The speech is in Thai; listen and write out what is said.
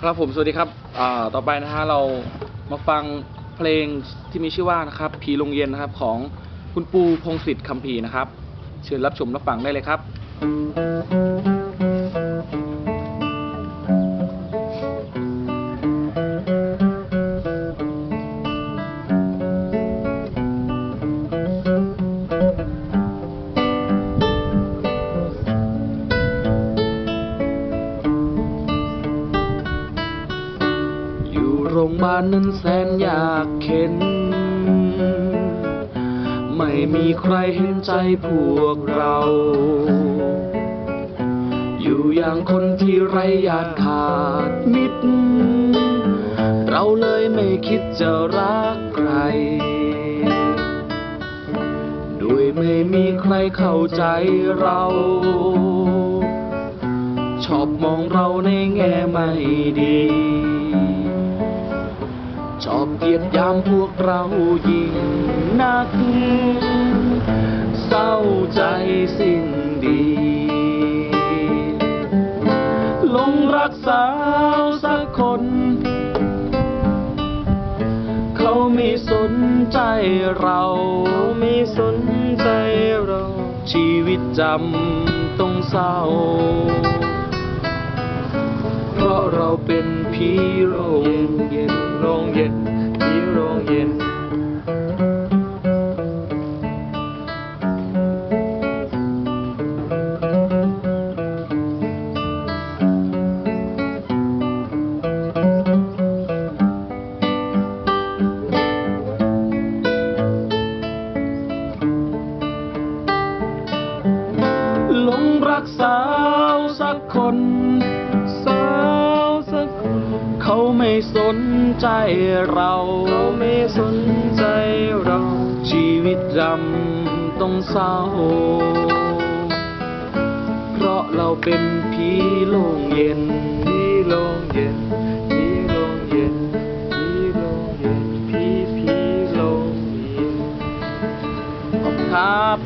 ครับผมสวัสดีครับอ่าต่อไปนะฮะเรามาฟังเพลงที่มีชื่อว่านะครับผีโรงเย็นนะครับของคุณปูพงศิษฐ์คำพีนะครับ เชิญรับชมรับฟังได้เลยครับ โรงพยาบาลนั้นแสนยากเข็น ไม่มีใครเห็นใจพวกเรา อยู่อย่างคนที่ไรญาติขาดมิตร เราเลยไม่คิดจะรักใคร ด้วยไม่มีใครเข้าใจเราชอบมองเราในแง่ไม่ดี เกียดยามพวกเรายิ่งนัก เศร้าใจสิ่งดีหลงรักสาวสักคน เขาไม่สนใจเราไม่สนใจเรา ชีวิตจำต้องเศร้า เพราะเราเป็นผีโรงเย็นโรงเย็น รงเย็น หลงรักสาวสักคน สาวสักคน เขาไม่สนใจเราเขาไม่สนใจเรา ชีวิตดำต้องเศร้า เพราะเราเป็นผีโลงเย็นผีโลงเย็นผีโลงเย็นผีโลงเย็นผีผีโลงเย็นขอบครับ